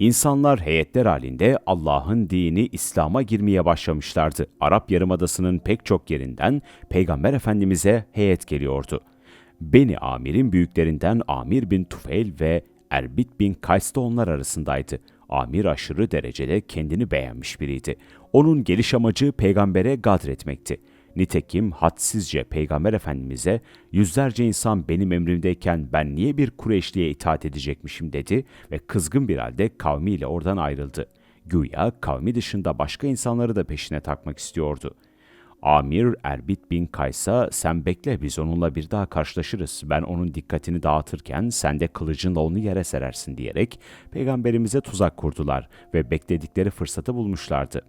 İnsanlar heyetler halinde Allah'ın dini İslam'a girmeye başlamışlardı. Arap Yarımadası'nın pek çok yerinden Peygamber Efendimiz'e heyet geliyordu. Beni Amir'in büyüklerinden Amir bin Tufeil ve Erbit bin Kays da onlar arasındaydı. Amir aşırı derecede kendini beğenmiş biriydi. Onun geliş amacı peygambere gadretmekti. Nitekim hadsizce Peygamber Efendimiz'e yüzlerce insan benim emrimdeyken ben niye bir Kureyşli'ye itaat edecekmişim dedi ve kızgın bir halde kavmiyle oradan ayrıldı. Güya kavmi dışında başka insanları da peşine takmak istiyordu. Amir Erbit bin Kays'a sen bekle biz onunla bir daha karşılaşırız. Ben onun dikkatini dağıtırken sen de kılıcınla onu yere serersin diyerek peygamberimize tuzak kurdular ve bekledikleri fırsatı bulmuşlardı.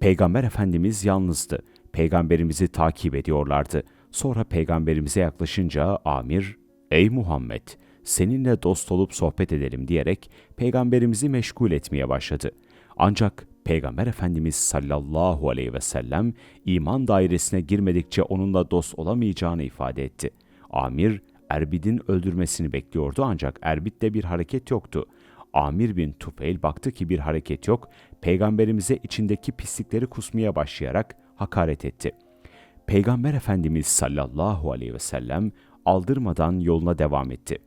Peygamber Efendimiz yalnızdı. Peygamberimizi takip ediyorlardı. Sonra peygamberimize yaklaşınca Amir, "Ey Muhammed, seninle dost olup sohbet edelim." diyerek peygamberimizi meşgul etmeye başladı. Ancak Peygamber Efendimiz sallallahu aleyhi ve sellem iman dairesine girmedikçe onunla dost olamayacağını ifade etti. Amir Erbid'in öldürmesini bekliyordu ancak Erbid'de bir hareket yoktu. Amir bin Tufeil baktı ki bir hareket yok, peygamberimize içindeki pislikleri kusmaya başlayarak hakaret etti. Peygamber Efendimiz sallallahu aleyhi ve sellem aldırmadan yoluna devam etti.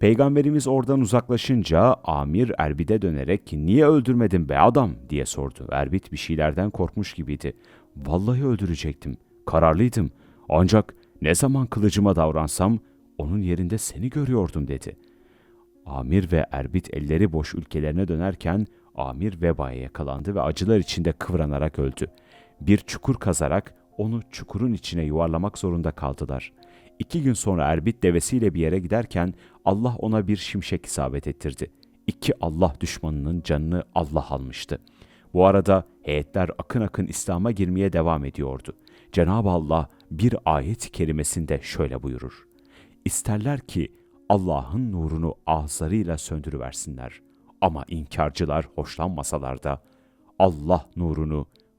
Peygamberimiz oradan uzaklaşınca Amir Erbid'e dönerek niye öldürmedin be adam diye sordu. Erbid bir şeylerden korkmuş gibiydi. Vallahi öldürecektim. Kararlıydım. Ancak ne zaman kılıcıma davransam onun yerinde seni görüyordum dedi. Amir ve Erbit elleri boş ülkelerine dönerken Amir vebaya yakalandı ve acılar içinde kıvranarak öldü. Bir çukur kazarak onu çukurun içine yuvarlamak zorunda kaldılar. İki gün sonra Erbit devesiyle bir yere giderken Allah ona bir şimşek isabet ettirdi. İki Allah düşmanının canını Allah almıştı. Bu arada heyetler akın akın İslam'a girmeye devam ediyordu. Cenab-ı Allah bir ayet kerimesinde şöyle buyurur. İsterler ki Allah'ın nurunu ağızlarıyla söndürüversinler. Ama inkarcılar hoşlanmasalar da Allah nurunu